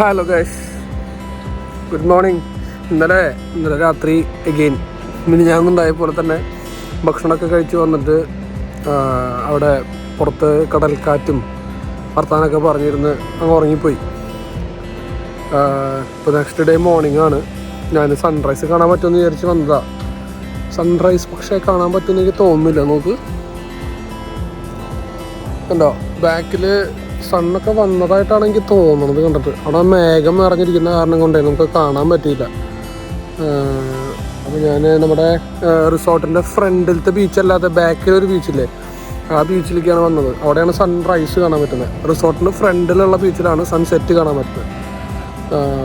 Hello guys good morning ഇന്നലെ ഇന്നലെ രാത്രി എഗെയിൻ മിനിഞ്ഞാന്നുണ്ടായ പോലെ തന്നെ ഭക്ഷണമൊക്കെ കഴിച്ച് വന്നിട്ട് അവിടെ പുറത്ത് കടൽക്കാറ്റും വർത്താനൊക്കെ പറഞ്ഞിരുന്ന് അങ്ങ് ഉറങ്ങിപ്പോയി. ഇപ്പോൾ നെക്സ്റ്റ് ഡേ മോർണിംഗ് ആണ്. ഞാൻ സൺറൈസ് കാണാൻ പറ്റുമെന്ന് വിചാരിച്ച് വന്നതാ. സൺറൈസ് പക്ഷേ കാണാൻ പറ്റുമെന്ന് എനിക്ക് തോന്നുന്നില്ല. നോക്ക്. കണ്ടോ? ബാക്കിൽ സണ്ണൊക്കെ വന്നതായിട്ടാണ് എനിക്ക് തോന്നുന്നത് കണ്ടിട്ട്. അവിടെ മേഘം നിറഞ്ഞിരിക്കുന്ന കാരണം കൊണ്ടേ നമുക്ക് കാണാൻ പറ്റിയില്ല. അപ്പോൾ ഞാൻ നമ്മുടെ റിസോർട്ടിന്റെ ഫ്രണ്ടിലത്തെ ബീച്ചല്ലാതെ ബാക്കിലെ ഒരു ബീച്ചില്ലേ ആ ബീച്ചിലേക്കാണ് വന്നത്. അവിടെയാണ് സൺറൈസ് കാണാൻ പറ്റുന്നത്. റിസോർട്ടിന്റെ ഫ്രണ്ടിലുള്ള ബീച്ചിലാണ് സൺസെറ്റ് കാണാൻ പറ്റുന്നത്.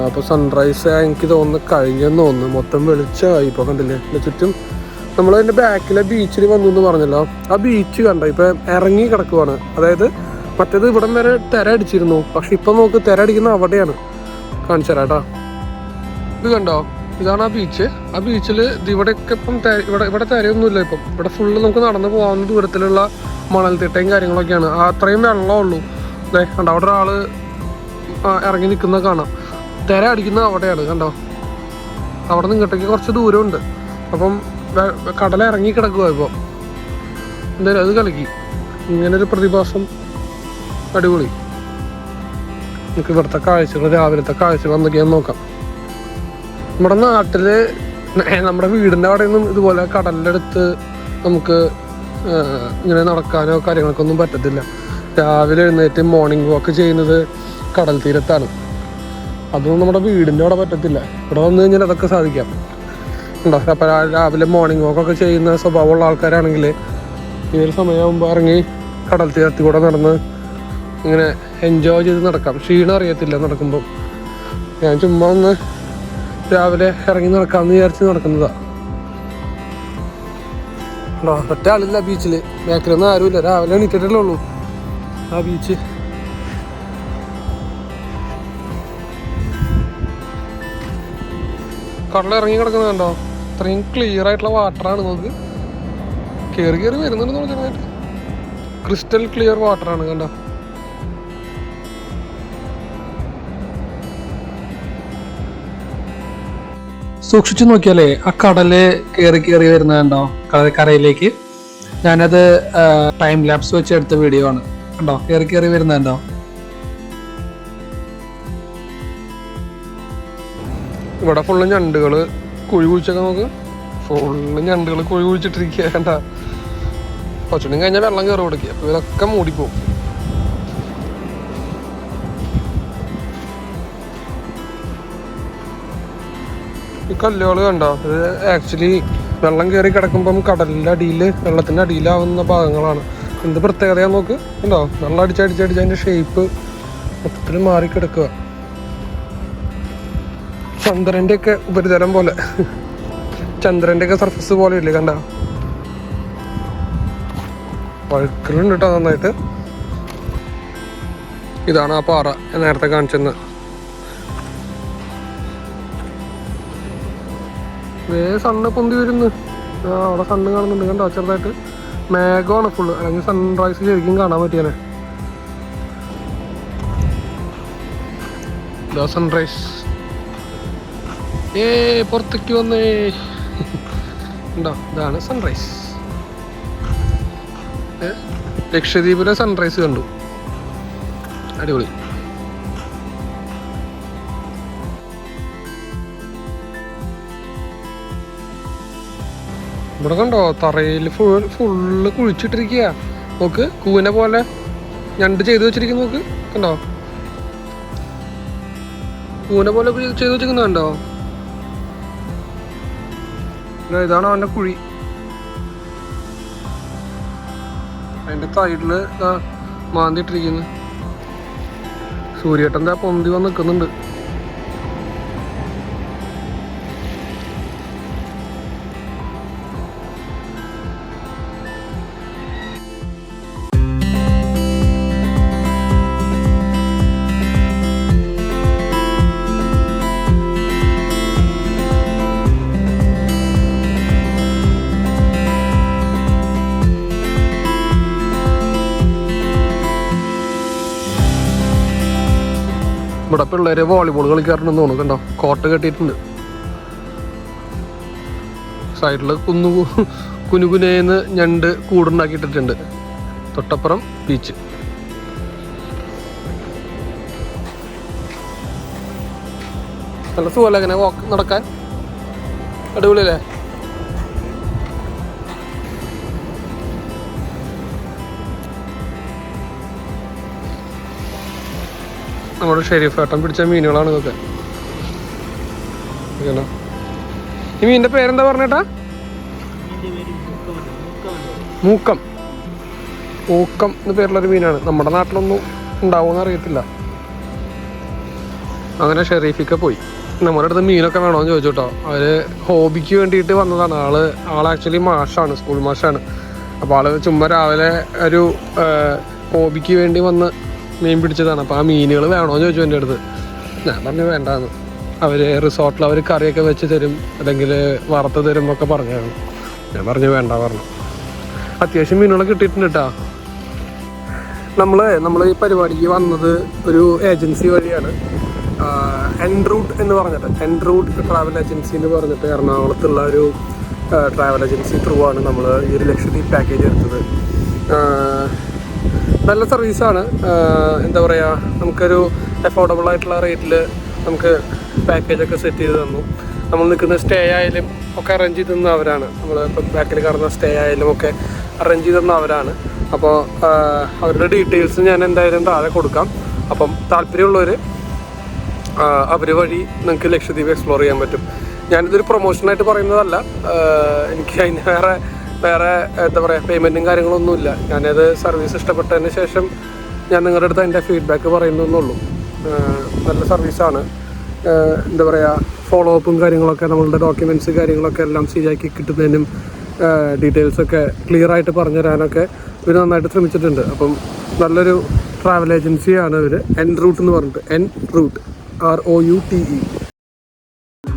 അപ്പോൾ സൺറൈസ് എനിക്ക് തോന്നുന്നു കഴിഞ്ഞെന്ന് തോന്നുന്നു. മൊത്തം വെളിച്ചമായി. ഇപ്പോൾ കണ്ടില്ലേ? എന്റെ ചുറ്റും നമ്മൾ അതിന്റെ ബാക്കിലെ ബീച്ചിൽ വന്നു എന്ന് പറഞ്ഞല്ലോ. ആ ബീച്ച് കണ്ട? ഇപ്പം ഇറങ്ങി കിടക്കുവാണ്. അതായത് മറ്റേത് ഇവിടം വരെ തിര അടിച്ചിരുന്നു. പക്ഷെ ഇപ്പൊ നോക്ക് തിര അടിക്കുന്ന അവിടെയാണ് കാണിച്ചു തരാം ഇത് കണ്ടോ? ഇതാണ് ആ ബീച്ച് ആ ബീച്ചിൽ ഇവിടെയൊക്കെ ഇപ്പം ഇവിടെ ഇവിടെ തിരയൊന്നുമില്ല ഇപ്പം. ഇവിടെ ഫുള്ള് നമുക്ക് നടന്നു പോകാവുന്ന ദൂരത്തിലുള്ള മണൽത്തിട്ടയും കാര്യങ്ങളൊക്കെയാണ്. അത്രയും വെള്ളമേ ഉള്ളൂ. അതെ കണ്ടോ? അവിടെ ഒരാൾ ഇറങ്ങി നിൽക്കുന്ന കാണാം. തിര അടിക്കുന്നത് അവിടെയാണ് കണ്ടോ? അവിടെ നിന്ന് ഇങ്ങോട്ടേക്ക് കുറച്ച് ദൂരമുണ്ട്. അപ്പം കടല ഇറങ്ങി കിടക്കുക ഇപ്പോൾ എന്തായാലും അത് കളിക്കും. ഇങ്ങനൊരു പ്രതിഭാസം അടിപൊളി. നമുക്ക് ഇവിടുത്തെ കാഴ്ചകൾ രാവിലത്തെ കാഴ്ചകൾ എന്തൊക്കെയാന്ന് നോക്കാം. നമ്മുടെ നാട്ടിൽ നമ്മുടെ വീടിന്റെ അവിടെ ഒന്നും ഇതുപോലെ കടലിന്റെ അടുത്ത് നമുക്ക് ഇങ്ങനെ നടക്കാനോ കാര്യങ്ങൾക്കോ ഒന്നും പറ്റത്തില്ല. രാവിലെ എഴുന്നേറ്റ് മോർണിംഗ് വാക്ക് ചെയ്യുന്നത് കടൽ തീരത്താണ്. അതൊന്നും നമ്മുടെ വീടിന്റെ അവിടെ പറ്റത്തില്ല. ഇവിടെ വന്നു കഴിഞ്ഞാൽ അതൊക്കെ സാധിക്കാം. ഉണ്ടോ? അപ്പം രാവിലെ മോർണിംഗ് വാക്കൊക്കെ ചെയ്യുന്ന സ്വഭാവമുള്ള ആൾക്കാരാണെങ്കിൽ ഈ ഒരു സമയമാകുമ്പോൾ ഇറങ്ങി കടൽ തീരത്തിൽ കൂടെ നടന്ന് ഇങ്ങനെ എൻജോയ് ചെയ്ത് നടക്കാം. ക്ഷീണം അറിയത്തില്ല നടക്കുമ്പോൾ ഞാൻ ചുമ്മാ ഒന്ന് രാവിലെ ഇറങ്ങി നടക്കാമെന്ന് വിചാരിച്ച് നടക്കുന്നതാണ് ഒറ്റ ആളില്ല ബീച്ചിൽ മേക്കലൊന്നും ആരുമില്ല. രാവിലെ എണീറ്റിട്ടല്ലേ ഉള്ളൂ. ആ ബീച്ച്. കടൽ ഇറങ്ങി കിടക്കുന്നത് കണ്ടോ? ഇത്രയും ക്ലിയർ ആയിട്ടുള്ള വാട്ടറാണ് നമുക്ക് കയറി കയറി വരുന്നുണ്ട് പറഞ്ഞിട്ട് ക്രിസ്റ്റൽ ക്ലിയർ വാട്ടറാണ് കണ്ടോ? സൂക്ഷിച്ചു നോക്കിയാലേ ആ കടൽ കയറി കയറി വരുന്നതുണ്ടോ കരയിലേക്ക്. ഞാനത് ടൈം ലാപ്സ് വെച്ച് എടുത്ത വീഡിയോ ആണ്. കണ്ടോ? കയറി കയറി വരുന്നുണ്ടോ ഇവിടെ ഫുള്ള് ഞണ്ടുകൾ കുഴി കുഴിച്ചൊക്കെ നോക്ക്. ഫുള്ള് ഞണ്ടുകൾ കുഴി കുഴിച്ചിട്ടിരിക്കുക കണ്ട. കഴിഞ്ഞാൽ വെള്ളം കയറി കൊടുക്കുക അപ്പൊ ഇതൊക്കെ മൂടിപ്പോവും. ഈ കല്ലുകൾ കണ്ടോ? ഇത് ആക്ച്വലി വെള്ളം കയറി കിടക്കുമ്പം കടലിന്റെ അടിയിൽ വെള്ളത്തിന്റെ അടിയിലാവുന്ന ഭാഗങ്ങളാണ്. എന്ത് പ്രത്യേകതയാ നോക്ക്? ഉണ്ടോ വെള്ളം അടിച്ചടിച്ചടിച്ച് അതിന്റെ ഷേപ്പ് മൊത്തത്തിൽ മാറി കിടക്കുക ചന്ദ്രന്റെ ഒക്കെ ഉപരിതലം പോലെ. ചന്ദ്രന്റെ ഒക്കെ സർഫസ് പോലെ ഇല്ലേ കണ്ട? വഴുക്കലുണ്ട് കേട്ടോ നന്നായിട്ട്. ഇതാണ് ആ പാറ നേരത്തെ കാണിച്ചെന്ന്. വേ സണ്ണ് പൊന്തി വരുന്നു. അവിടെ സണ്ണ് കാണുന്നുണ്ട്. കണ്ടോ? ചെറുതായിട്ട് മേഘമാണ് ഫുള്ള് അല്ലെങ്കിൽ സൺറൈസ് ശരിക്കും കാണാൻ പറ്റിയാലേ. ഇതാ സൺറൈസ് ഏ പുറത്തേക്ക് വന്നേ. ഉണ്ടോ? ഇതാണ് സൺറൈസ് ലക്ഷദ്വീപിലെ സൺറൈസ് കണ്ടു. അടിപൊളി. ഇവിടെ കണ്ടോ? തറയിൽ ഫുൾ ഫുള്ള് കുഴിച്ചിട്ടിരിക്കുക നോക്ക് കൂവിനെ പോലെ ഞണ്ട് ചെയ്ത് വെച്ചിരിക്കുന്നു നോക്ക് കണ്ടോ? കൂവിനെ പോലെ ചെയ്ത് ഇതാ ഇതാണ് അവന്റെ കുഴി. അതിന്റെ സൈഡിൽ മാന്തിയിട്ടിരിക്കുന്നു. സൂര്യേട്ടന്റെ പൊന്തി വന്ന് നിൽക്കുന്നുണ്ട്. ഇവിടെ പിള്ളേര് വോളിബോൾ കളിക്കാറുണ്ടെന്ന് തോന്നുന്നു കണ്ടോ? കോട്ട് കെട്ടിയിട്ടുണ്ട്. സൈഡിൽ കുന്നു കുനുകുനേന്ന് ഞണ്ട് കൂടുണ്ടാക്കിയിട്ടിട്ടുണ്ട്. തൊട്ടപ്പുറം ബീച്ച് നല്ല സുഖമല്ല അങ്ങനെ നടക്കാൻ? അടിപൊളിയല്ലേ? നമ്മുടെ ഷെരീഫ് ഏട്ടൻ പിടിച്ച മീനുകളാണ് ഇതൊക്കെ. ഈ മീനിന്റെ പേരെന്താ പറഞ്ഞേട്ടാ? മൂക്കം. മൂക്കം എന്ന് പേരുള്ളൊരു മീനാണ്. നമ്മുടെ നാട്ടിലൊന്നും ഉണ്ടാവുമെന്ന് അറിയത്തില്ല. അങ്ങനെ ഷെറീഫിക്കെ പോയി. നമ്മുടെ അടുത്ത് മീനൊക്കെ വേണോന്ന് ചോദിച്ചു കേട്ടോ അവർ ഹോബിക്ക് വേണ്ടിയിട്ട് വന്നതാണ്. ആൾ ആൾ ആക്ച്വലി മാഷാണ് സ്കൂൾ മാഷാണ്. അപ്പോൾ ആൾ ചുമ്മാ രാവിലെ ഒരു ഹോബിക്ക് വേണ്ടി വന്ന് മീൻ പിടിച്ചതാണ്. അപ്പോൾ ആ മീനുകൾ വേണോ ചോദിച്ചു എന്റെ അടുത്ത്. ഞാൻ പറഞ്ഞു വേണ്ടാന്ന്. അവർ റിസോർട്ടിൽ അവർ കറിയൊക്കെ വെച്ച് തരും അല്ലെങ്കിൽ വറുത്ത് തരും എന്നൊക്കെ പറഞ്ഞാണ്. ഞാൻ പറഞ്ഞു വേണ്ട പറഞ്ഞു. അത്യാവശ്യം മീനുകളൊക്കെ കിട്ടിയിട്ടുണ്ട് കേട്ടോ നമ്മൾ നമ്മൾ ഈ പരിപാടിക്ക് വന്നത് ഒരു ഏജൻസി വഴിയാണ്. എൻറൂട്ട് എന്ന് പറഞ്ഞിട്ട് എൻറൂട്ട് ട്രാവൽ ഏജൻസി എന്ന് പറഞ്ഞിട്ട് എറണാകുളത്തുള്ള ഒരു ട്രാവൽ ഏജൻസി ത്രൂ ആണ് നമ്മൾ ഈ ഒരു ലക്ഷദ്വീപ് പാക്കേജ് എടുത്തത്. നല്ല സർവീസാണ് എന്താ പറയുക നമുക്കൊരു അഫോർഡബിൾ ആയിട്ടുള്ള റേറ്റിൽ നമുക്ക് പാക്കേജൊക്കെ സെറ്റ് ചെയ്ത് തന്നു. നമ്മൾ നിൽക്കുന്ന സ്റ്റേ ആയാലും ഒക്കെ അറേഞ്ച് ചെയ്ത് തന്ന അവരാണ്. നമ്മൾ ഇപ്പം ബാക്കിൽ കിടന്ന സ്റ്റേ ആയാലും ഒക്കെ അറേഞ്ച് ചെയ്ത് തന്ന അവരാണ്. അപ്പോൾ അവരുടെ ഡീറ്റെയിൽസ് ഞാൻ എന്തായാലും താഴെ കൊടുക്കാം. അപ്പം താല്പര്യമുള്ളവർ അവർ വഴി നിങ്ങൾക്ക് ലക്ഷദ്വീപ് എക്സ്പ്ലോർ ചെയ്യാൻ പറ്റും. ഞാനിതൊരു പ്രൊമോഷനായിട്ട് പറയുന്നതല്ല. എനിക്ക് അതിന് വേറെ വേറെ എന്താ പറയുക പേയ്മെന്റും കാര്യങ്ങളൊന്നുമില്ല. ഞാനത് സർവീസ് ഇഷ്ടപ്പെട്ടതിന് ശേഷം ഞാൻ നിങ്ങളുടെ അടുത്ത് അതിന്റെ ഫീഡ്ബാക്ക് പറയുന്നുള്ളൂ നല്ല സർവീസാണ് എന്താ പറയുക ഫോളോ അപ്പും കാര്യങ്ങളൊക്കെ നമ്മളുടെ ഡോക്യുമെന്റ്സ് കാര്യങ്ങളൊക്കെ എല്ലാം ശരിയാക്കി കിട്ടുന്നതിനും ഡീറ്റെയിൽസൊക്കെ ക്ലിയർ ആയിട്ട് പറഞ്ഞു തരാനൊക്കെ ഇവർ നന്നായിട്ട് ശ്രമിച്ചിട്ടുണ്ട്. അപ്പം നല്ലൊരു ട്രാവൽ ഏജൻസിയാണ് ഇവർ എൻ റൂട്ട് എന്ന് പറഞ്ഞിട്ട് N root R O U T E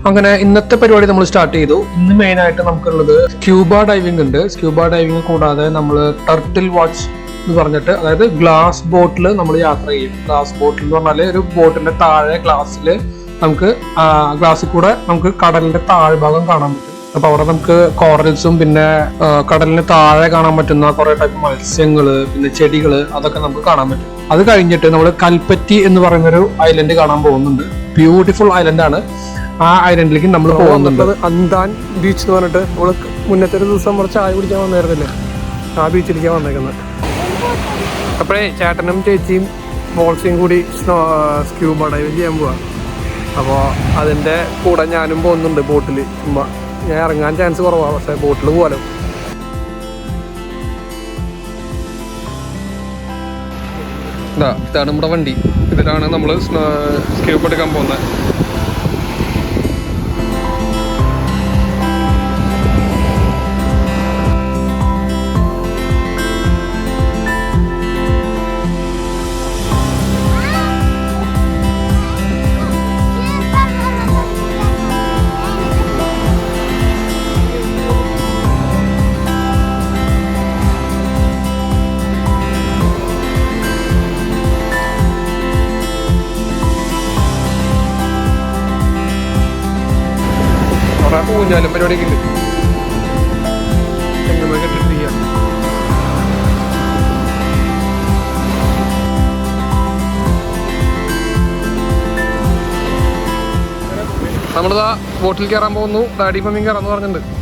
അങ്ങനെ ഇന്നത്തെ പരിപാടി നമ്മൾ സ്റ്റാർട്ട് ചെയ്തു. ഇന്ന് മെയിൻ ആയിട്ട് നമുക്കുള്ളത് സ്ക്യൂബ ഡൈവിംഗ് ഉണ്ട്. സ്ക്യൂബ ഡൈവിംഗ് കൂടാതെ നമ്മൾ ടർട്ടിൽ വാച്ച് എന്ന് പറഞ്ഞിട്ട് അതായത് ഗ്ലാസ് ബോട്ടിൽ നമ്മൾ യാത്ര ചെയ്യും. ഗ്ലാസ് ബോട്ടിൽ എന്ന് പറഞ്ഞാൽ ഒരു ബോട്ടിന്റെ താഴെ ഗ്ലാസ്സിൽ നമുക്ക് ഗ്ലാസ്സിൽ കൂടെ നമുക്ക് കടലിന്റെ താഴ്ഭാഗം കാണാൻ പറ്റും. അപ്പൊ അവിടെ നമുക്ക് കോറൽസും പിന്നെ കടലിന് താഴെ കാണാൻ പറ്റുന്ന കുറെ ടൈപ്പ് മത്സ്യങ്ങൾ പിന്നെ ചെടികൾ അതൊക്കെ നമുക്ക് കാണാൻ പറ്റും. അത് കഴിഞ്ഞിട്ട് നമ്മൾ കൽപ്പറ്റി എന്ന് പറയുന്ന ഒരു ഐലൻഡ് കാണാൻ പോകുന്നുണ്ട്. ബ്യൂട്ടിഫുൾ ഐലൻഡ് ആണ്. ആ ഐലൻഡിലേക്ക് നമ്മൾ പോകുന്നുണ്ട്. അന്താൻ ബീച്ച് എന്ന് പറഞ്ഞിട്ട് നമ്മൾ മുന്നത്തെ ഒരു ദിവസം കുറച്ച് ചായ കുടിക്കാൻ വന്നായിരുന്നില്ലേ? ആ ബീച്ചിലേക്കാണ് വന്നേക്കുന്നത്. അപ്പോഴേ ചേട്ടനും ചേച്ചിയും ബോൾസിയും കൂടി സ്നോ സ്ക്യൂബ ഡൈവ് ചെയ്യാൻ പോവാ. അപ്പോൾ അതിന്റെ കൂടെ ഞാനും പോകുന്നുണ്ട് ബോട്ടിൽ ചുമ്മാ ഞാൻ ഇറങ്ങാൻ ചാൻസ് കുറവാണ് പക്ഷേ ബോട്ടിൽ പോകാലോ ഇതാ ഇതാണ് നമ്മുടെ വണ്ടി. ഇതിലാണ് നമ്മൾ സ്ക്യൂബ് എടുക്കാൻ പോകുന്നത്. ഊഞ്ഞാലും പരിപാടിയൊക്കെ ഉണ്ട്. നമ്മളിതാ ബോട്ടിൽ കയറാൻ പോകുന്നു. ഡാഡി മമ്മിയും കയറാന്ന് പറഞ്ഞിട്ടുണ്ട്.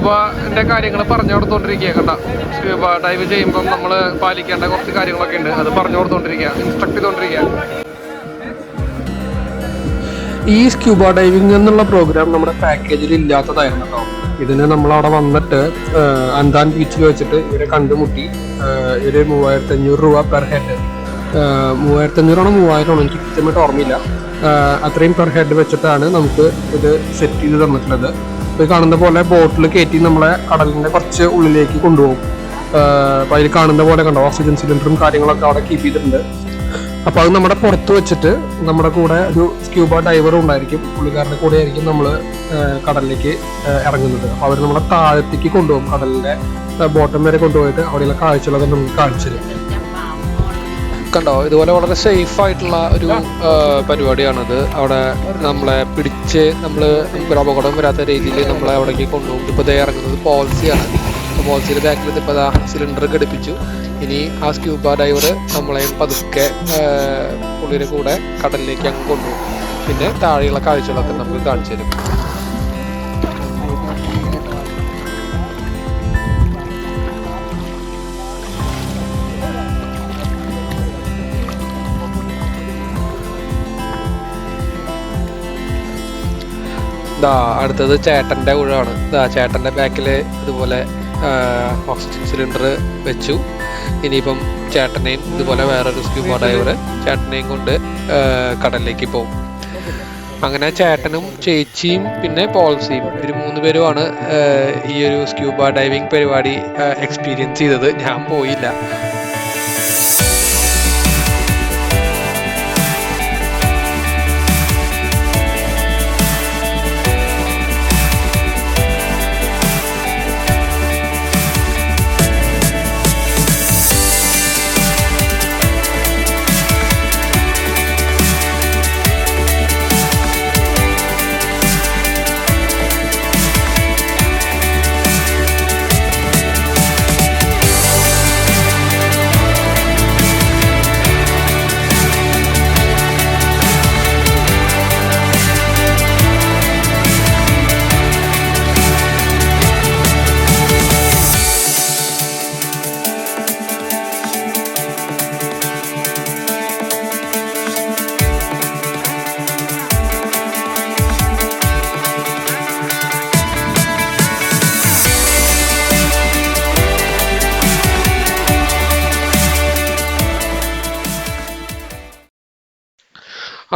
സ്ക്യൂബന്റെ കാര്യങ്ങൾ പറഞ്ഞു കൊടുത്തോണ്ടിരിക്കുക കണ്ട. സ്ക്യൂബ ഡൈവ് ചെയ്യുമ്പോൾ നമ്മൾ പാലിക്കേണ്ട കുറച്ച് കാര്യങ്ങളൊക്കെ ഉണ്ട്. അത് പറഞ്ഞു കൊടുത്തോണ്ടിരിക്കുക. ഇൻസ്ട്രക്ട് ചെയ്തോണ്ടിരിക്കുക. ഈ സ്ക്യൂബ ഡൈവിംഗ് എന്നുള്ള പ്രോഗ്രാം നമ്മുടെ പാക്കേജിൽ ഇല്ലാത്തതായിരുന്നു കേട്ടോ ഇതിന് നമ്മൾ അവിടെ വന്നിട്ട് അന്താൻ ബീച്ചിൽ വെച്ചിട്ട് ഇവരെ കണ്ടുമുട്ടി. ഇവർ മൂവായിരത്തി അഞ്ഞൂറ് രൂപ പെർ ഹെഡ് മൂവായിരത്തി അഞ്ഞൂറാണോ മൂവായിരമാണോ എനിക്ക് കൃത്യമായിട്ട് ഓർമ്മയില്ല. അത്രയും പെർ ഹെഡ് വെച്ചിട്ടാണ് നമുക്ക് ഇത് സെറ്റ് ചെയ്ത് തന്നിട്ടുള്ളത്. ഇത് കാണുന്ന പോലെ ബോട്ടിൽ കയറ്റി നമ്മളെ കടലിന്റെ കുറച്ച് ഉള്ളിലേക്ക് കൊണ്ടുപോകും. അപ്പോൾ അതിൽ കാണുന്ന പോലെ കണ്ടോ ഓക്സിജൻ സിലിണ്ടറും കാര്യങ്ങളൊക്കെ അവിടെ കീപ്പ് ചെയ്തിട്ടുണ്ട്. അപ്പോൾ അത് നമ്മുടെ പുറത്ത് വെച്ചിട്ട് നമ്മുടെ കൂടെ ഒരു സ്ക്യൂബ ഡൈവറും ഉണ്ടായിരിക്കും. പുള്ളിക്കാരുടെ കൂടെ ആയിരിക്കും നമ്മൾ കടലിലേക്ക് ഇറങ്ങുന്നത്. അപ്പോൾ അവർ നമ്മളെ താഴത്തേക്ക് കൊണ്ടുപോകും. കടലിന്റെ ബോട്ടം വരെ കൊണ്ടുപോയിട്ട് അവിടെയുള്ള കാഴ്ചകളൊക്കെ നമുക്ക് കാണിച്ചു തരും. കണ്ടോ? ഇതുപോലെ വളരെ സേഫ് ആയിട്ടുള്ള ഒരു പരിപാടിയാണിത്. അവിടെ നമ്മളെ പിടിച്ച് നമ്മൾ ഒരു അപകടം വരാത്ത രീതിയിൽ നമ്മളെ അവിടേക്ക് കൊണ്ടുപോകും. ഇപ്പോൾ ദേ ഇറങ്ങുന്നത് പോളിസിയാണ്. പോളിസിയുടെ ബാക്കിൽ ഇപ്പോൾ ദാ സിലിണ്ടർ ഘടിപ്പിച്ചു. ഇനി ആ സ്ക്യൂബ ഡൈവർ നമ്മളെ പതുക്കെ പുള്ളിയുടെ കൂടെ കടലിലേക്ക് അങ്ങ് കൊണ്ടുപോകും. പിന്നെ താഴെയുള്ള കാഴ്ചകളൊക്കെ നമുക്ക് കാണിച്ചു തരും. ദാ അടുത്തത് ചേട്ടന്റെ കുഴാണ് ദാ ചേട്ടന്റെ ബാക്കിൽ ഇതുപോലെ ഓക്സിജൻ സിലിണ്ടർ വെച്ചു. ഇനിയിപ്പം ചേട്ടനെയും ഇതുപോലെ വേറൊരു സ്ക്യൂബ ഡൈവർ ചേട്ടനെയും കൊണ്ട് കടലിലേക്ക് പോകും. അങ്ങനെ ചേട്ടനും ചേച്ചിയും പിന്നെ പോൾസിയും ഒരു മൂന്ന് പേരുമാണ് ഈ ഒരു സ്ക്യൂബ ഡൈവിംഗ് പരിപാടി എക്സ്പീരിയൻസ് ചെയ്തത്. ഞാൻ പോയില്ല.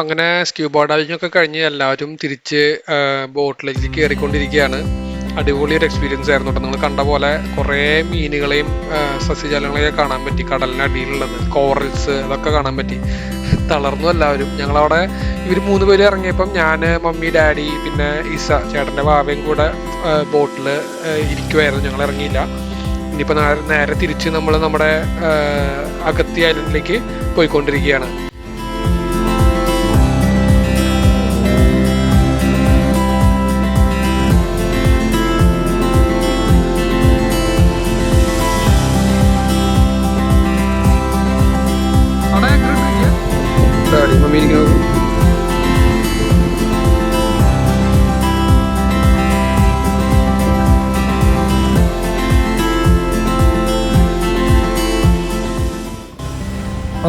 അങ്ങനെ സ്ക്യൂബ ഡൈവിങ്ങൊക്കെ കഴിഞ്ഞ് എല്ലാവരും തിരിച്ച് ബോട്ടിലേക്ക് കയറിക്കൊണ്ടിരിക്കുകയാണ് അടിപൊളി ഒരു എക്സ്പീരിയൻസ് ആയിരുന്നു കേട്ടോ. നിങ്ങൾ കണ്ട പോലെ കുറേ മീനുകളെയും സസ്യജാലങ്ങളെയൊക്കെ കാണാൻ പറ്റി. കടലിനടിയിലുള്ളത് കോറൽസ് അതൊക്കെ കാണാൻ പറ്റി. തളർന്നു എല്ലാവരും. ഞങ്ങളവിടെ ഇവർ മൂന്ന് പേര് ഇറങ്ങിയപ്പം ഞാൻ മമ്മി ഡാഡി പിന്നെ ഇസ ചേട്ടന്റെ വാവയും കൂടെ ബോട്ടിൽ ഇരിക്കുമായിരുന്നു ഞങ്ങൾ ഇറങ്ങിയില്ല. ഇനിയിപ്പോൾ നേരെ തിരിച്ച് നമ്മൾ നമ്മുടെ അഗത്തി ഐലൻഡിലേക്ക് പോയിക്കൊണ്ടിരിക്കുകയാണ്.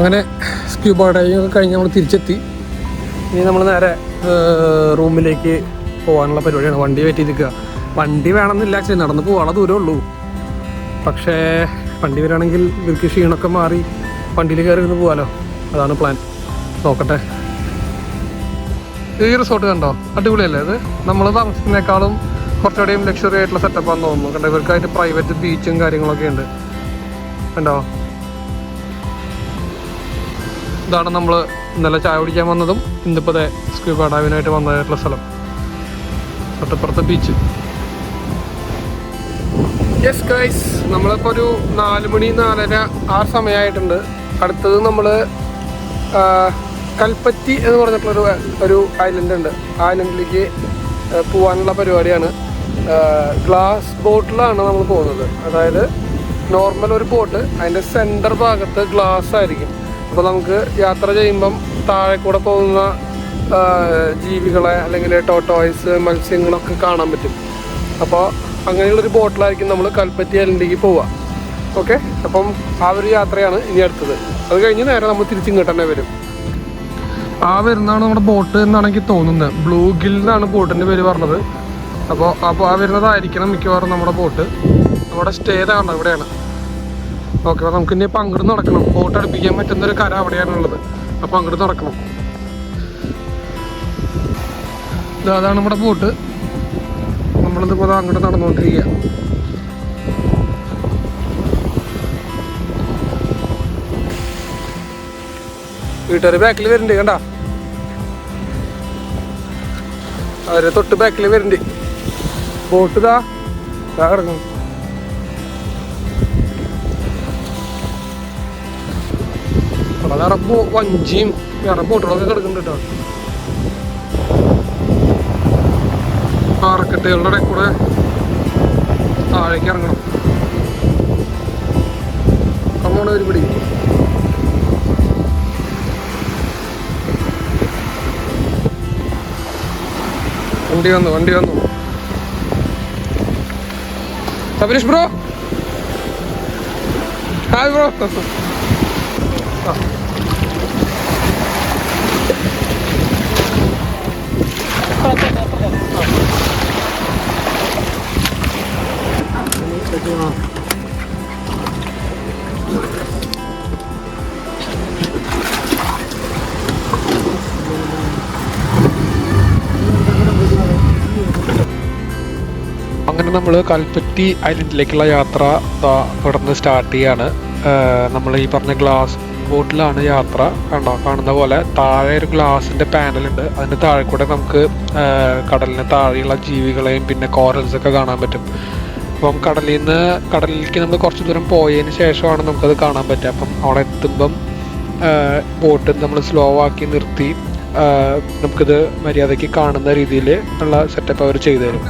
അങ്ങനെ സ്ക്യൂബ ഡൈവിംഗ് ഒക്കെ കഴിഞ്ഞ് നമ്മൾ തിരിച്ചെത്തി. ഇനി നമ്മൾ നേരെ റൂമിലേക്ക് പോകാനുള്ള പരിപാടിയാണ്. വണ്ടി ചെയ്ത് നിൽക്കുക വണ്ടി വേണമെന്നില്ല. ആക്ച്വലി നടന്ന് പോകാനുള്ള ദൂരമേ ഉള്ളൂ. പക്ഷേ വണ്ടി വരികയാണെങ്കിൽ ഇവർക്ക് ക്ഷീണമൊക്കെ മാറി വണ്ടിയിൽ കയറി ഇരുന്ന് പോകാമല്ലോ അതാണ് പ്ലാൻ നോക്കട്ടെ. ഈ റിസോർട്ട് കണ്ടോ? അടിപൊളിയല്ലേ ഇത്? നമ്മൾ താമസിക്കുന്നേക്കാളും കുറച്ചുകൂടെയും ലക്ഷറി ആയിട്ടുള്ള സെറ്റപ്പാണെന്ന് തോന്നുന്നു. കണ്ടോ? ഇവർക്കായിട്ട് പ്രൈവറ്റ് ബീച്ചും കാര്യങ്ങളൊക്കെ ഉണ്ട്. കണ്ടോ? ഇതാണ് നമ്മൾ ഇന്നലെ ചായ കുടിക്കാൻ വന്നതും ഇന്നിപ്പോൾ സ്ക്യൂബ ഡൈവിനായിട്ട് വന്നതായിട്ടുള്ള സ്ഥലം. തൊട്ടപ്പുറത്തെ ബീച്ച് യെസ് ഗൈസ് നമ്മളിപ്പോൾ ഒരു നാല് മണി നാലര ആ സമയമായിട്ടുണ്ട് അടുത്തത് നമ്മൾ കൽപ്പറ്റി എന്ന് പറഞ്ഞിട്ടുള്ളൊരു ഒരു ഐലൻഡ് ഉണ്ട്. ആ ഐലൻഡിലേക്ക് പോകാനുള്ള പരിപാടിയാണ്. ഗ്ലാസ് ബോട്ടിലാണ് നമ്മൾ പോകുന്നത്. അതായത് നോർമൽ ഒരു ബോട്ട് അതിന്റെ സെന്റർ ഭാഗത്ത് ഗ്ലാസ് ആയിരിക്കും. അപ്പോൾ നമുക്ക് യാത്ര ചെയ്യുമ്പം താഴെ കൂടെ പോകുന്ന ജീവികളെ അല്ലെങ്കിൽ ടോട്ടോയ്സ് മത്സ്യങ്ങളൊക്കെ കാണാൻ പറ്റും. അപ്പോൾ അങ്ങനെയുള്ളൊരു ബോട്ടിലായിരിക്കും നമ്മൾ കൽപ്പറ്റി അല്ലെങ്കിൽ പോവുക ഓക്കെ? അപ്പം ആ ഒരു യാത്രയാണ് ഇനി അടുത്തത്. അത് കഴിഞ്ഞ് നേരെ നമ്മൾ തിരിച്ചിങ്ങോട്ട് തന്നെ വരും. ആ വരുന്നതാണ് നമ്മുടെ ബോട്ട് എന്നാണ് എനിക്ക് തോന്നുന്നത്. ബ്ലൂ ഗിൽ എന്നാണ് ബോട്ടിന്റെ പേര് പറഞ്ഞത്. അപ്പോൾ അപ്പോൾ ആ വരുന്നതായിരിക്കണം മിക്കവാറും നമ്മുടെ ബോട്ട്. നമ്മുടെ സ്റ്റേ ഇതാണ് ഇവിടെയാണ്. ഓക്കെ അപ്പോൾ നമുക്ക് ഇനി പങ്കെടുത്ത് നടക്കണം. ഫോട്ടോ അടുപ്പിക്കാൻ പറ്റുന്നൊരു കര അവിടെയാണുള്ളത് അപ്പോൾ അങ്ങോട്ട് നടക്കണം. അതാണ് നമ്മുടെ ബോട്ട്. നമ്മളിതിപ്പോൾ അങ്ങോട്ട് നടന്നുകൊണ്ടിരിക്കുക വീട്ടുകാർ ബാക്കിൽ വരുന്നുണ്ട് കണ്ട? അവരെ തൊട്ട് ബാക്കിൽ വരുന്നുണ്ട്. ബോട്ട് ഇതാ ഇതാ കിടക്കുന്നു. ബോ- വഞ്ചിയും വേറെ ബോട്ടുകളൊക്കെ കിടക്കുന്നുണ്ട് കേട്ടോ. പാറക്കെട്ടുകളുടെ ഇടയിൽ കൂടെ താഴേക്ക് ഇറങ്ങണം. കമ്മോണ ഒരു പിടി വണ്ടി വന്നു വണ്ടി വന്നു. സബരീഷ് ബ്രോ. Hi bro. നമ്മൾ കൽപ്പറ്റി ഐലൻഡിലേക്കുള്ള യാത്ര ഇവിടുന്ന് സ്റ്റാർട്ട് ചെയ്യാണ്. നമ്മൾ ഈ പറഞ്ഞ ഗ്ലാസ് ബോട്ടിലാണ് യാത്ര കണ്ടോ? കാണുന്ന പോലെ താഴെ ഒരു ഗ്ലാസിന്റെ പാനലുണ്ട് അതിന്റെ താഴെ കൂടെ നമുക്ക് കടലിന് താഴെയുള്ള ജീവികളെയും പിന്നെ കോറൽസ് ഒക്കെ കാണാൻ പറ്റും. അപ്പം കടലിൽ നിന്ന് കടലിലേക്ക് നമ്മൾ കുറച്ച് ദൂരം പോയതിന് ശേഷമാണ് നമുക്കത് കാണാൻ പറ്റുക. അപ്പം അവിടെ എത്തുമ്പം ബോട്ട് നമ്മൾ സ്ലോ ആക്കി നിർത്തി നമുക്കിത് മര്യാദയ്ക്ക് കാണുന്ന രീതിയിൽ ഉള്ള സെറ്റപ്പ് അവർ ചെയ്തു തരും.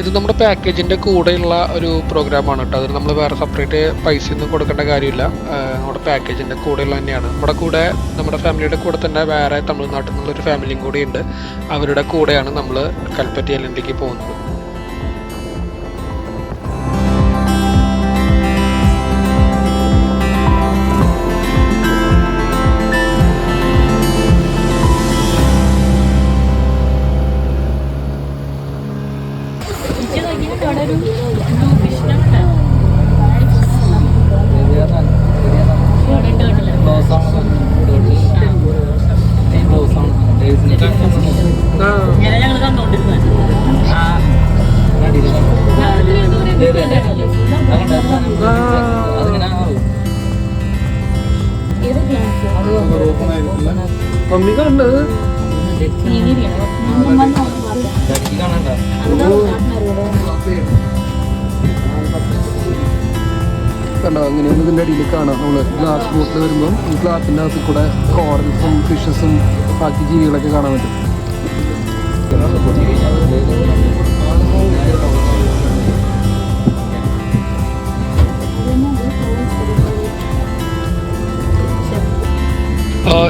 ഇത് നമ്മുടെ പാക്കേജിന്റെ കൂടെയുള്ള ഒരു പ്രോഗ്രാമാണ് കേട്ടോ അതിന് നമ്മൾ വേറെ സെപ്പറേറ്റ് പൈസ ഒന്നും കൊടുക്കേണ്ട കാര്യമില്ല. നമ്മുടെ പാക്കേജിന്റെ കൂടെയുള്ള തന്നെയാണ്. നമ്മുടെ കൂടെ നമ്മുടെ ഫാമിലിയുടെ കൂടെ തന്നെ വേറെ തമിഴ്നാട്ടിൽ നിന്നുള്ള ഒരു ഫാമിലിയും കൂടി ഉണ്ട് അവരുടെ കൂടെയാണ് നമ്മൾ കൽപ്പറ്റി ഐലൻഡിലേക്ക് പോകുന്നത്.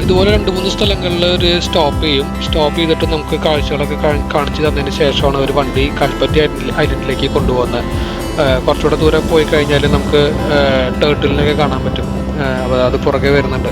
ഇതുപോലെ രണ്ട് മൂന്ന് സ്ഥലങ്ങളിൽ ഒരു സ്റ്റോപ്പ് ചെയ്യും. സ്റ്റോപ്പ് ചെയ്തിട്ട് നമുക്ക് കാഴ്ചകളൊക്കെ കാണിച്ചു തന്നതിന് ശേഷമാണ് ഒരു വണ്ടി കൽപ്പറ്റി ഐലൻഡിലേക്ക് കൊണ്ടുപോകുന്നത്. കുറച്ചുകൂടെ ദൂരെ പോയി കഴിഞ്ഞാൽ നമുക്ക് ടേർട്ടിലിനൊക്കെ കാണാൻ പറ്റും. അപ്പോൾ അത് പുറകെ വരുന്നുണ്ട്.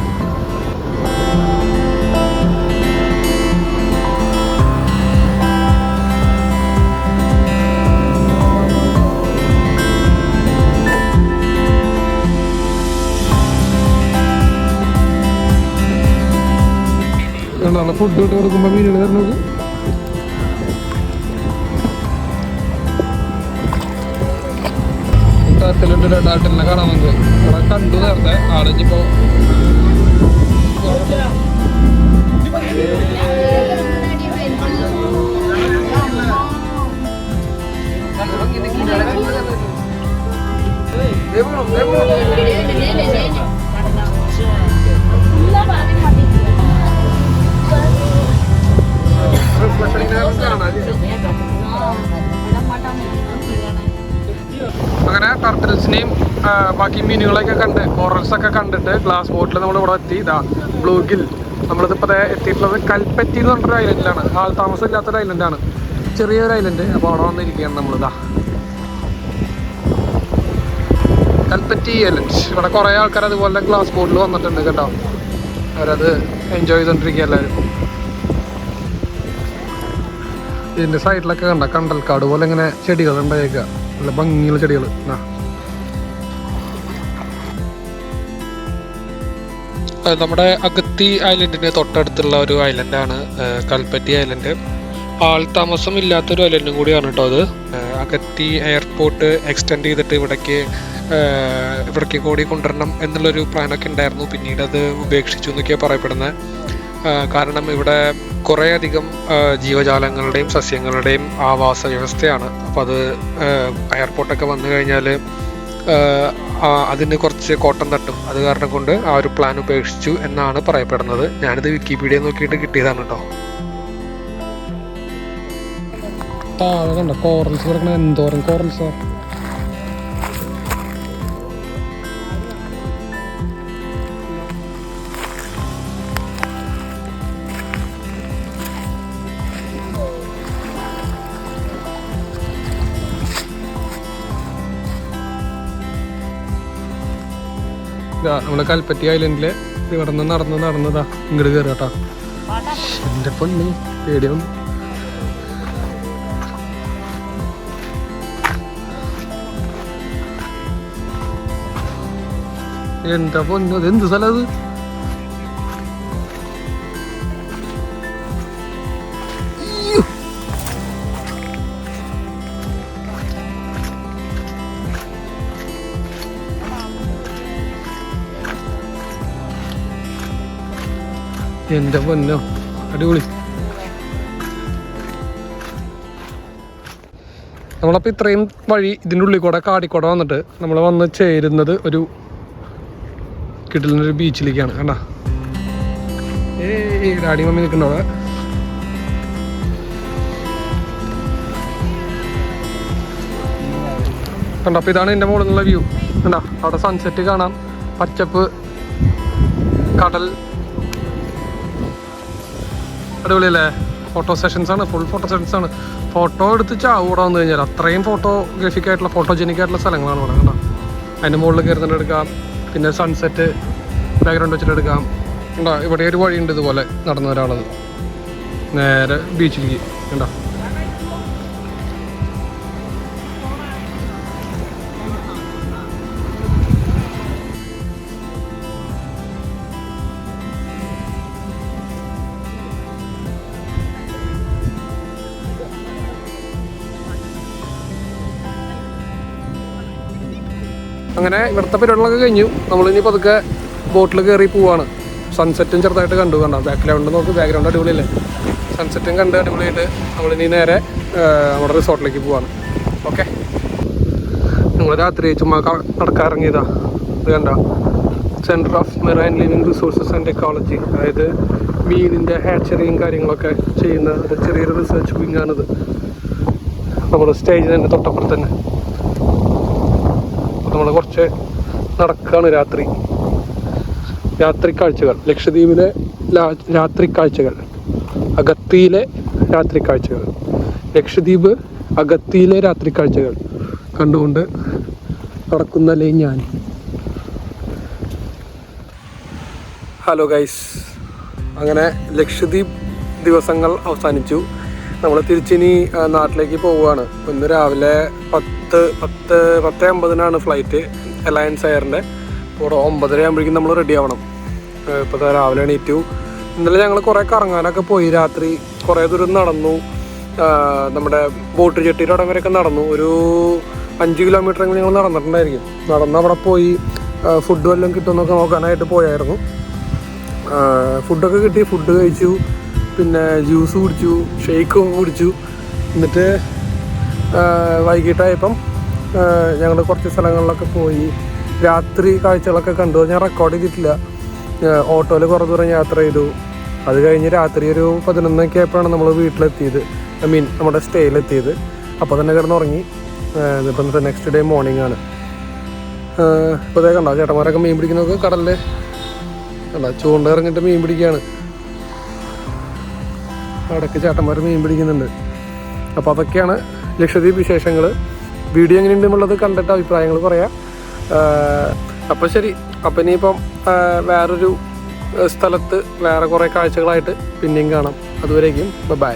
ഫുഡ് ഇട്ട് കൊടുക്കുമ്പോൾ മീനുകൾ നോക്ക് ടർട്ടിലുണ്ട് ടർട്ടിലിനെ കാണാൻ നമുക്ക് ഇവിടെ കണ്ടു നേരത്തെ ആളിഞ്ഞിപ്പോ അങ്ങനെ ടർട്ടിൽസിനെയും ബാക്കി മീനുകളൊക്കെ കണ്ട് കോറൽസ് ഒക്കെ കണ്ടിട്ട് ഗ്ലാസ് ബോട്ടിൽ നമ്മൾ ഇവിടെ എത്തി. ഇതാ ബ്ലൂഗിൽ നമ്മളിതിപ്പോൾ എത്തിയിട്ടുള്ളത് കൽപ്പറ്റി എന്ന് പറഞ്ഞൊരു ഐലൻഡിലാണ് ആൾ താമസം ഇല്ലാത്തൊരു ഐലൻഡാണ് ചെറിയൊരു ഐലൻഡ് അപ്പോൾ അവിടെ വന്നിരിക്കുകയാണ് നമ്മളിതാ. കൽപ്പറ്റി ഐലൻഡ് ഇവിടെ കുറേ ആൾക്കാർ അതുപോലെ ഗ്ലാസ് ബോട്ടിൽ വന്നിട്ടുണ്ട് കേട്ടോ. അവരത് എൻജോയ് ചെയ്തുകൊണ്ടിരിക്കുക എല്ലാവരും ഇതിന്റെ സൈഡിലൊക്കെ കണ്ട കണ്ടൽക്കാട് പോലെ ഇങ്ങനെ ചെടികൾ ഉണ്ടായേക്കുക നല്ല ഭംഗിയുള്ള ചെടികൾ നമ്മുടെ അഗത്തി ഐലൻഡിന് തൊട്ടടുത്തുള്ള ഒരു ഐലൻഡ് ആണ് കൽപ്പറ്റി ഐലൻഡ്. ആൾ താമസം ഇല്ലാത്തൊരു ഐലൻഡും കൂടിയാണ് കേട്ടോ അത്. അഗത്തി എയർപോർട്ട് എക്സ്റ്റെൻഡ് ചെയ്തിട്ട് ഇവിടേക്ക് ഇവിടേക്ക് കൂടി കൊണ്ടുവരണം എന്നുള്ളൊരു പ്ലാനൊക്കെ ഉണ്ടായിരുന്നു. പിന്നീട് അത് ഉപേക്ഷിച്ചു എന്നൊക്കെയാണ് പറയപ്പെടുന്നത് കാരണം ഇവിടെ കുറേയധികം ജീവജാലങ്ങളുടെയും സസ്യങ്ങളുടെയും ആവാസ വ്യവസ്ഥയാണ്. അപ്പോൾ അത് എയർപോർട്ടൊക്കെ വന്നു കഴിഞ്ഞാൽ അതിന് കുറച്ച് കോട്ടം തട്ടും. അത് കാരണം കൊണ്ട് ആ ഒരു പ്ലാൻ ഉപേക്ഷിച്ചു എന്നാണ് പറയപ്പെടുന്നത്. ഞാനിത് വിക്കിപീഡിയ നോക്കിയിട്ട് കിട്ടിയതാണ് കേട്ടോ താഴെ കണ്ട കോറൽസ് കിടക്കണ എന്തോരം കോറൽസാ നമ്മുടെ കൽപ്പറ്റി ഐലൻഡിൽ ഇവിടെ നിന്ന് നടന്ന് നടന്നതാ. ഇങ്ങോട്ട് കയറി കേട്ടാ എന്റെ പൊണ്ണി പേടിയൊന്നും എന്താ പൊന്നത് എന്ത് സ്ഥലം അത്? എന്റെ പൊന്നോ അടിപൊളി. നമ്മളപ്പോൾ ഇത്രയും വഴി ഇതിന്റെ ഉള്ളിൽ കൂടെ കാടിക്കൂടെ വന്നിട്ട് നമ്മൾ വന്ന് ചേരുന്നത് ഒരു കിട്ടലിനൊരു ബീച്ചിലേക്കാണ് കണ്ട? ഏയ് ഡാഡി മമ്മി നിൽക്കണ്ട കണ്ടോ അപ്പോൾ ഇതാണ് എന്റെ മുകളിൽ നിന്നുള്ള വ്യൂ കണ്ട അവിടെ സൺസെറ്റ് കാണാം. പച്ചപ്പ് കടൽ. അടിപൊളിയല്ലേ? ഫോട്ടോ സെഷൻസ് ആണ് ഫുൾ ഫോട്ടോ സെഷൻസ് ആണ്. ഫോട്ടോ എടുത്ത് ചാവ് ഇവിടെ വന്നു കഴിഞ്ഞാൽ അത്രയും ഫോട്ടോഗ്രാഫിക് ആയിട്ടുള്ള ഫോട്ടോജനിക് ആയിട്ടുള്ള സ്ഥലങ്ങളാണ് ഇവിടെ കേട്ടോ അതിന്റെ മുകളിൽ കയറുന്നിട്ട് എടുക്കാം. പിന്നെ സൺസെറ്റ് ബാക്ക്ഗ്രൗണ്ട് വെച്ചിട്ട് എടുക്കാം. കണ്ടോ? ഇവിടെ ഒരു വഴിയുണ്ട് ഇതുപോലെ നടന്നു ഒരാളത്. നേരെ ബീച്ചിലേക്ക് കണ്ടോ? അങ്ങനെ ഇവിടുത്തെ പരിപാടികളൊക്കെ കഴിഞ്ഞു. ഇനി പതുക്കെ ബോട്ടിൽ കയറി പോവാണ്. സൺസെറ്റും ചെറുതായിട്ട് കണ്ടു. കണ്ടോ? ബാക്ക്ഗ്രൗണ്ട് നോക്ക്. ബാക്ക്ഗ്രൗണ്ട് അടിപൊളിയല്ലേ? സൺസെറ്റും കണ്ട് അടിപൊളിയായിട്ട് ഇനി നേരെ നമ്മുടെ റിസോർട്ടിലേക്ക് പോവാണ്. ഓക്കെ. നിങ്ങൾ രാത്രി ചുമ്മാ നടക്കാറിറങ്ങിയതാ അത് കണ്ട? Centre of marine living resources and ecology അതായത് മീനിന്റെ ഹാച്ചറിയും കാര്യങ്ങളൊക്കെ ചെയ്യുന്ന ഒരു ചെറിയൊരു റിസർച്ച് വിങ്ങാണിത് നമ്മൾ സ്റ്റേജിൽ തന്നെ തൊട്ടപ്പുറത്ത് തന്നെ. അപ്പോൾ നമ്മൾ കുറച്ച് നടക്കുകയാണ് രാത്രി. രാത്രി കാഴ്ചകൾ ലക്ഷദ്വീപിലെ രാത്രി കാഴ്ചകൾ അഗത്തിയിലെ രാത്രി കാഴ്ചകൾ ലക്ഷദ്വീപ് അഗത്തിയിലെ രാത്രി കാഴ്ചകൾ കണ്ടുകൊണ്ട് നടക്കുന്നല്ലേ ഞാൻ? ഹലോ ഗൈസ് അങ്ങനെ ലക്ഷദ്വീപ് ദിവസങ്ങൾ അവസാനിച്ചു. നമ്മൾ തിരിച്ചിനി നാട്ടിലേക്ക് പോവുകയാണ്. ഇന്ന് രാവിലെ പത്ത് പത്ത് പത്ത് പത്ത് അമ്പതിനാണ് ഫ്ലൈറ്റ് അലയൻസ് എയറിന്റെ അപ്പോൾ ഒമ്പതര ആകുമ്പോഴേക്കും നമ്മൾ റെഡി ആവണം. ഇപ്പോൾ രാവിലെ എണീറ്റു. ഇന്നലെ ഞങ്ങൾ കുറേ കറങ്ങാനൊക്കെ പോയി. രാത്രി കുറേ ദൂരം നടന്നു. നമ്മുടെ ബോട്ട് ചെട്ടിയുടെ അടം വരെയൊക്കെ നടന്നു. ഒരു അഞ്ച് കിലോമീറ്റർ എങ്കിലും ഞങ്ങൾ നടന്നിട്ടുണ്ടായിരിക്കും. നടന്ന് അവിടെ പോയി ഫുഡ് വല്ലതും കിട്ടുമെന്നൊക്കെ നോക്കാനായിട്ട് പോയായിരുന്നു. ഫുഡൊക്കെ കിട്ടി. ഫുഡ് കഴിച്ചു. പിന്നെ ജ്യൂസ് കുടിച്ചു. ഷെയ്ക്ക് കുടിച്ചു. എന്നിട്ട് വൈകിട്ടായപ്പം ഞങ്ങൾ കുറച്ച് സ്ഥലങ്ങളിലൊക്കെ പോയി. രാത്രി കാഴ്ചകളൊക്കെ കണ്ടു. ഞാൻ റെക്കോർഡ് ചെയ്തിട്ടില്ല. ഓട്ടോയിൽ കുറേ ദൂരം യാത്ര ചെയ്തു. അത് കഴിഞ്ഞ് രാത്രി ഒരു പതിനൊന്നൊക്കെ ആയപ്പോഴാണ് നമ്മൾ വീട്ടിലെത്തിയത്. ഐ മീൻ നമ്മുടെ സ്റ്റേയിലെത്തിയത്. അപ്പോൾ തന്നെ കിടന്നുറങ്ങി. ഇപ്പം നെക്സ്റ്റ് ഡേ മോർണിംഗ് ആണ്. ഇപ്പോൾ അതേ കണ്ടോ ചേട്ടന്മാരൊക്കെ മീൻ പിടിക്കുന്നതൊക്കെ കടലിൽ കണ്ടോ ചൂണ്ട ഇറങ്ങിയിട്ട് മീൻ പിടിക്കുകയാണ് അവിടേക്ക് ചേട്ടന്മാർ മീൻ പിടിക്കുന്നുണ്ട്. അപ്പോൾ അതൊക്കെയാണ് ലക്ഷദ്വീപ് വിശേഷങ്ങൾ വീഡിയോ എങ്ങനെയുണ്ടെന്നുള്ളത് കണ്ടിട്ട് അഭിപ്രായങ്ങൾ പറയാം. അപ്പോൾ ശരി. അപ്പം ഇനിയിപ്പം വേറൊരു സ്ഥലത്ത് വേറെ കുറേ കാഴ്ചകളായിട്ട് പിന്നെയും കാണാം. അതുവരേക്കും ബൈ.